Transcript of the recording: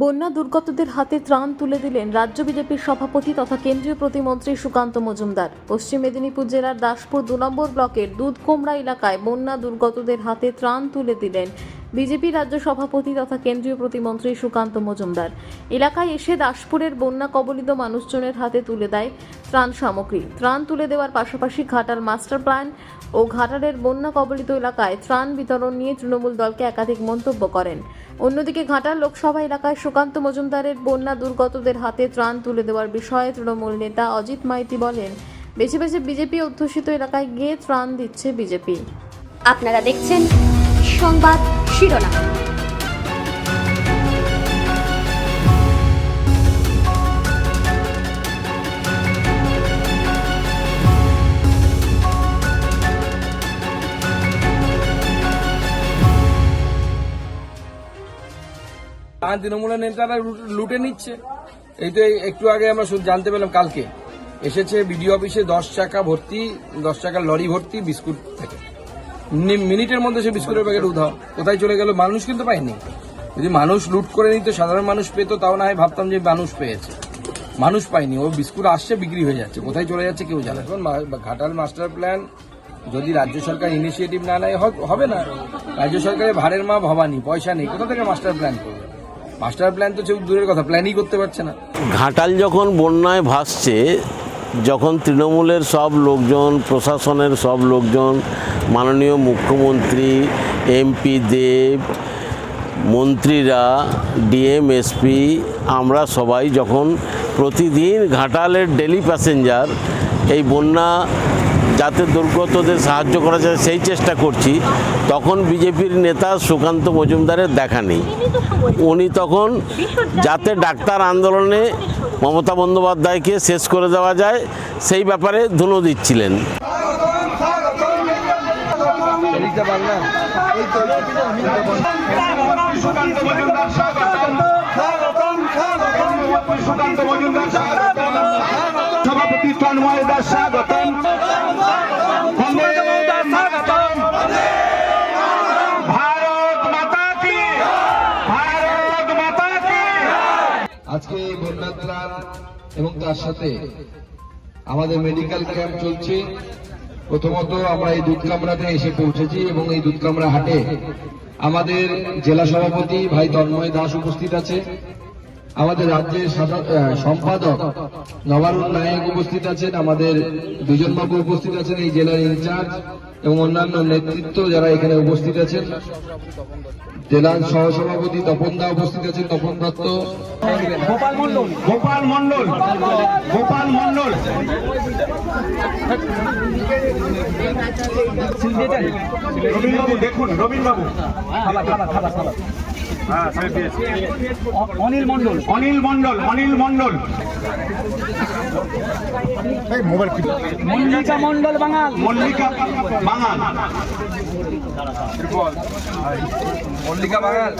বন্যা দুর্গতদের হাতে ত্রাণ তুলে দিলেন রাজ্য বিজেপির সভাপতি তথা কেন্দ্রীয় প্রতিমন্ত্রী সুকান্ত মজুমদার। পশ্চিম মেদিনীপুর জেলার দাসপুর দু নম্বর ব্লকের দুধকোমড়া এলাকায় বন্যা দুর্গতদের হাতে ত্রাণ তুলে দিলেন বিজেপি রাজ্য সভাপতি তথা কেন্দ্রীয় প্রতিমন্ত্রী সুকান্ত মজুমদার। এলাকায় এসে দাসপুরের বন্যা কবলিত মানুষজনের হাতে তুলে দেয় ত্রাণ সামগ্রী। ত্রাণ তুলে দেওয়ার পাশাপাশি ঘাটাল মাস্টার প্ল্যান ও ঘাটালের বন্যা কবলিত এলাকায় ত্রাণ বিতরণ নিয়ে তৃণমূল দলকে একাধিক মন্তব্য করেন। অন্যদিকে ঘাটাল লোকসভা এলাকায় সুকান্ত মজুমদারের বন্যা দুর্গতদের হাতে ত্রাণ তুলে দেওয়ার বিষয়ে তৃণমূল নেতা অজিত মাইতি বলেন, বেছে বেছে বিজেপি অধ্যুষিত এলাকায় গিয়ে ত্রাণ দিচ্ছে বিজেপি। আপনারা দেখছেন সংবাদ শিরোনাম। তৃণমূলের নেতারা লুটে নিচ্ছে। এই তো একটু আগে আমরা জানতে পেলাম কালকে। এসেছে বিডিও অফিসে দশ টাকা ভর্তি, দশ টাকার লরি ভর্তি বিস্কুট থেকে। মিনিটের মধ্যে সে বিস্কুটের প্যাকেট উধাও। কোথায় চলে গেল মানুষ কিন্তু পায়নি। যদি মানুষ লুট করে নিত, সাধারণ মানুষ পেত, তাও না হয় ভাবতাম যে মানুষ পেয়েছে। মানুষ পায়নি, ও বিস্কুট আসছে, বিক্রি হয়ে যাচ্ছে। কোথায় চলে যাচ্ছে কেউ জানে। এখন ঘাটাল মাস্টার প্ল্যান, যদি রাজ্য সরকার ইনিশিয়েটিভ না নেয় হবে না। রাজ্য সরকারের ভাড়ের মা ভবানি পয়সা নেই। কোথা থেকে মাস্টার প্ল্যান করবে? মাস্টার প্ল্যান তো দূরের কথা, প্ল্যানই করতে পারছে না। ঘাটাল যখন বন্যায় ভাসছে যখন তৃণমূলের সব লোকজন, প্রশাসনের সব লোকজন, মাননীয় মুখ্যমন্ত্রী, এমপি, দেব, মন্ত্রীরা, ডিএমএসপি, আমরা সবাই যখন প্রতিদিন ঘাটালের ডেলি প্যাসেঞ্জার, এই বন্যা যাতে দুর্গতদের সাহায্য করা যায়, সেই চেষ্টা করছি। তখন বিজেপির নেতা সুকান্ত মজুমদারের দেখা নেই। উনি তখন যাতে ডাক্তার আন্দোলনে মমতা বন্দ্যোপাধ্যায়কে শেষ করে দেওয়া যায়, সেই ব্যাপারে ধুনো দিচ্ছিলেন। সভাপতি তন্ময় দাস স্বাগতম। এবং তার সাথে আমাদের মেডিকেল ক্যাম্প চলছে। প্রথমত আমরা এই দুধকামরাতে এসে পৌঁছেছি এবং এই দুধকামরা হাটে আমাদের জেলা সভাপতি ভাই তন্ময় দাস উপস্থিত আছে। আমাদের রাজ্যের সম্পাদক নবারুণ নায়ক উপস্থিত আছেন আমাদের দুজন বাবু উপস্থিত আছেন এই জেলার ইনচার্জ এবং অন্যান্য নেতৃত্ব যারা এখানে উপস্থিত আছেন। জেলার সহসভাপতি তপন দা উপস্থিত আছেন তপন দত্ত। গোপাল মন্ডল গোপাল মন্ডল গোপাল মন্ডল রবীন বাবু দেখুন রবীন বাবু অনিল মন্ডল অনিল মন্ডল অনিল মন্ডল মল্লিকা মন্ডল বাঙাল। মল্লিকা বাঙাল। মল্লিকা বাঙাল।